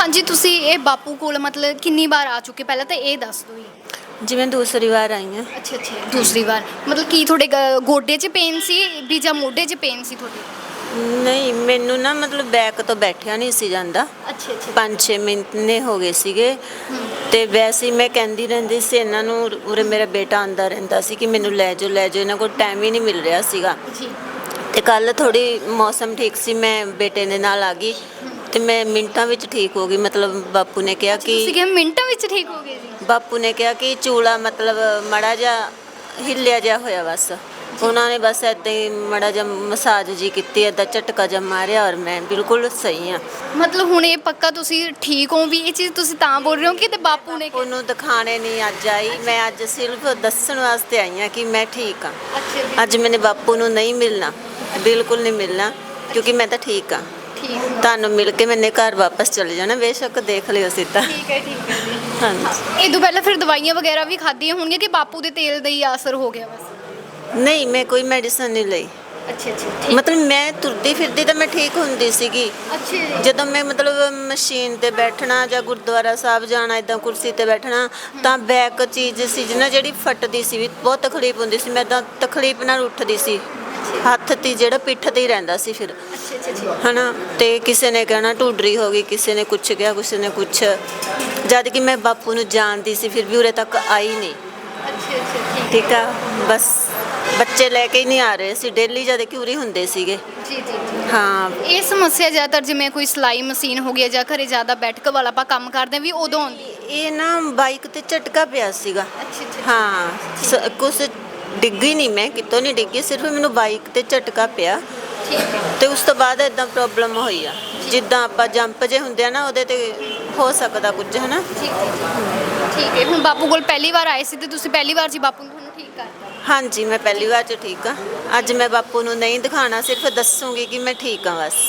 ਹਾਂਜੀ ਤੁਸੀਂ ਇਹ ਬਾਪੂ ਕੋਲ ਮਤਲਬ ਕਿੰਨੀ ਵਾਰ ਆ ਚੁੱਕੇ? ਪਹਿਲਾਂ ਤਾਂ ਇਹ ਦੱਸ ਦਿਓ ਜੀ। ਜਿਵੇਂ ਦੂਸਰੀ ਵਾਰ ਆਈ ਹਾਂ। ਅੱਛਾ ਅੱਛਾ ਦੂਸਰੀ ਵਾਰ। ਮਤਲਬ ਕੀ ਤੁਹਾਡੇ ਗ- ਗੋਡੇ 'ਚ ਪੇਨ ਸੀ ਵੀ ਜਾਂ ਮੋਢੇ 'ਚ ਪੇਨ ਸੀ ਤੁਹਾਡੇ? ਨਹੀਂ ਮੈਨੂੰ ਨਾ ਮਤਲਬ ਬੈਕ ਤੋਂ ਬੈਠਿਆ ਨਹੀਂ ਸੀ ਜਾਂਦਾ। ਅੱਛਾ ਅੱਛਾ। 5-6 ਮਹੀਨੇ ਹੋ ਗਏ ਸੀਗੇ। ਤੇ ਵੈਸੇ ਹੀ ਮੈਂ ਕਹਿੰਦੀ ਰਹਿੰਦੀ ਸੀ ਇਹਨਾਂ ਨੂੰ ਉਰੇ ਮੇਰਾ ਬੇਟਾ ਆਂਦਾ ਰਹਿੰਦਾ ਸੀ ਕਿ ਮੈਨੂੰ ਲੈ ਜਾਓ ਲੈ ਜਾਓ ਇਹਨਾਂ ਕੋਲ ਟਾਈਮ ਹੀ ਨਹੀਂ ਮਿਲ ਰਿਹਾ ਸੀਗਾ। ਜੀ। ਤੇ ਕੱਲ ਥੋੜੀ ਮੌਸਮ ਠੀਕ ਸੀ ਮੈਂ ਬੇਟੇ ਦੇ ਨਾਲ ਆ ਗਈ। ਤੇ ਮੈਂ ਮਿੰਟਾਂ ਵਿੱਚ ਠੀਕ ਹੋ ਗਈ ਮਤਲਬ ਬਾਪੂ ਨੇ ਕਿਹਾ ਤੁਸੀਂ ਕਿ ਕਿਹਾ ਮਿੰਟਾਂ ਵਿੱਚ ਠੀਕ ਹੋ ਗਏ ਜੀ? ਬਾਪੂ ਨੇ ਕਿਹਾ ਕਿ ਚੂਲਾ ਮਤਲਬ ਮੜਾ ਜਾ ਹਿੱਲਿਆ ਜਾ ਹੋਇਆ ਬਸ। ਉਹਨਾਂ ਨੇ ਬਸ ਏਦਾਂ ਹੀ ਮੜਾ ਜਾ ਮਸਾਜ ਜੀ ਕੀਤੀ ਏਦਾਂ ਝਟਕਾ ਜਿਹਾ ਮਾਰਿਆ ਔਰ ਮੈਂ ਬਿਲਕੁਲ ਸਹੀ ਹਾਂ। ਮਤਲਬ ਹੁਣ ਇਹ ਪੱਕਾ ਤੁਸੀਂ ਠੀਕ ਹੋ ਵੀ ਇਹ ਚੀਜ਼ ਤੁਸੀਂ ਤਾਂ ਬੋਲ ਰਹੇ ਹੋ ਕਿ ਤੇ ਬਾਪੂ ਨੇ ਕਿਹਾ ਉਹਨੂੰ ਦਿਖਾਣੇ ਨਹੀਂ ਅੱਜ ਆਈ। ਮੈਂ ਅੱਜ ਸਿਰਫ ਦੱਸਣ ਵਾਸਤੇ ਆਈ ਹਾਂ ਕਿ ਮੈਂ ਠੀਕ ਹਾਂ। ਅੱਛਾ ਜੀ। ਅੱਜ ਮੈਨੇ ਬਾਪੂ ਨੂੰ ਨਹੀਂ ਮਿਲਣਾ ਬਿਲਕੁਲ ਨਹੀਂ ਮਿਲਣਾ ਕਿਉਂਕਿ ਮੈਂ ਤਾਂ ਠੀਕ ਹਾਂ। ਠੀਕ। ਤੁਹਾਨੂੰ ਮਿਲ ਕੇ ਮੈਨੇ ਘਰ ਵਾਪਸ ਚਲੇ ਜਾਣਾ ਬੇਸ਼ੱਕ ਦੇਖ ਲਿਓ ਸਿੱਧਾ ਠੀਕ ਹੈ ਠੀਕ ਹੈ ਜੀ। ਹਾਂਜੀ। ਇਹ ਤੋਂ ਪਹਿਲਾਂ ਫਿਰ ਦਵਾਈਆਂ ਵਗੈਰਾ ਵੀ ਖਾਧੀਆਂ ਹੋਣਗੀਆਂ ਕਿ ਬਾਪੂ ਦੇ ਤੇਲ ਦਾ ਹੀ ਅਸਰ ਹੋ ਗਿਆ ਬਸ? ਨਹੀਂ ਮੈਂ ਕੋਈ ਮੈਡੀਸਨ ਨਹੀਂ ਲਈ। ਅੱਛਾ ਅੱਛਾ ਮਤਲਬ ਮੈਂ ਤੁਰਦੀ ਫਿਰਦੀ ਤਾਂ ਮੈਂ ਠੀਕ ਹੁੰਦੀ ਸੀਗੀ। ਅੱਛਾ ਜੀ। ਜਦੋਂ ਮੈਂ ਮਤਲਬ ਮਸ਼ੀਨ ਤੇ ਬੈਠਣਾ ਜਾਂ ਗੁਰਦੁਆਰਾ ਸਾਹਿਬ ਜਾਣਾ ਇਦਾਂ ਕੁਰਸੀ ਤੇ ਬੈਠਣਾ ਤਾਂ ਬੈਕ ਚੀਜ਼ ਸੀ ਜਿਹਨਾਂ ਜਿਹੜੀ ਫਟਦੀ ਸੀ ਵੀ ਬਹੁਤ ਤਕਲੀਫ ਹੁੰਦੀ ਸੀ। ਮੈਂ ਤਾਂ ਤਕਲੀਫ ਨਾਲ ਉੱਠਦੀ ਸੀ। ਹੱਥ ਤੇ ਜਿਹੜਾ ਪਿੱਠ ਤੇ ਹੀ ਰਹਿੰਦਾ ਸੀ ਫਿਰ। ਹਨਾ? ਤੇ ਕਿਸੇ ਨੇ ਕਹਿਣਾ ਢੂਡਰੀ ਹੋ ਗਈ ਕਿਸੇ ਨੇ ਕੁਛ ਕਿਹਾ ਕਿਸੇ ਨੇ ਕੁਛ। ਜਦ ਕਿ ਮੈਂ ਬਾਪੂ ਨੂੰ ਜਾਣਦੀ ਸੀ ਫਿਰ ਵੀ ਉਰੇ ਤੱਕ ਆਈ ਨਹੀਂ। ਠੀਕ। ਆ? ਬਸ ਬੱਚੇ ਲੈ ਕੇ ਹੀ ਨਹੀਂ ਆ ਰਹੇ ਸੀ। ਡੇਲੀ ਜਦ ਕਿ ਉਰੇ ਹੁੰਦੇ ਸੀਗੇ। ਜੀ ਜੀ ਹਾਂ। ਇਹ ਸਮੱਸਿਆ ਜ਼ਿਆਦਾਤਰ ਜਿਵੇਂ ਕੋਈ ਸਿਲਾਈ ਮਸ਼ੀਨ ਹੋ ਗਿਆ ਜਾਂ ਘਰੇ ਜ਼ਿਆਦਾ ਬੈਠਕ ਵਾਲਾ ਆਪਾਂ ਕੰਮ ਕਰਦੇ ਹਾਂ ਵੀ ਉਦੋਂ ਆਉਂਦੀ ਹੈ। ਇਹ ਨਾ ਬਾਈਕ ਤੇ ਝਟਕਾ ਪਿਆ ਸੀਗਾ। ਅੱਛਾ ਅੱਛਾ ਹਾਂ। ਸ- ਕੁਛ ਡਿੱਗੀ ਨਹੀਂ ਮੈਂ ਕਿਤੋਂ ਨਹੀਂ ਡਿੱਗੀ ਸਿਰਫ ਮੈਨੂੰ ਬਾਈਕ ਤੇ ਝਟਕਾ ਪਿਆ। ਤੇ ਉਸ ਤੋਂ ਬਾਅਦ ਇਦਾਂ ਪ੍ਰੋਬਲਮ ਹੋਈ ਆ। ਜਿੱਦਾਂ ਆਪਾਂ ਜੰਪ ਜੇ ਹੁੰਦੇ ਆ ਨਾ ਉਹਦੇ ਤੇ ਹੋ ਸਕਦਾ ਕੁਝ ਹਨਾ? ਠੀਕ ਹੈ ਠੀਕ ਹੈ। ਹੁਣ ਬਾਪੂ ਕੋਲ ਪਹਿਲੀ ਵਾਰ ਆਏ ਸੀ ਤੇ ਤੁਸੀਂ ਪਹਿਲੀ ਵਾਰ ਜੀ ਬਾਪੂ ਨੂੰ ਤੁਹਾਨੂੰ ਠੀਕ ਕਰਤਾ? ਹਾਂਜੀ ਮੈਂ ਪਹਿਲੀ ਵਾਰ ਚ ਠੀਕ ਆ। ਅੱਜ ਮੈਂ ਬਾਪੂ ਨੂੰ ਨਹੀਂ ਦਿਖਾਣਾ ਸਿਰਫ ਦੱਸੂਗੀ ਕਿ ਮੈਂ ਠੀਕ ਆ ਬਸ।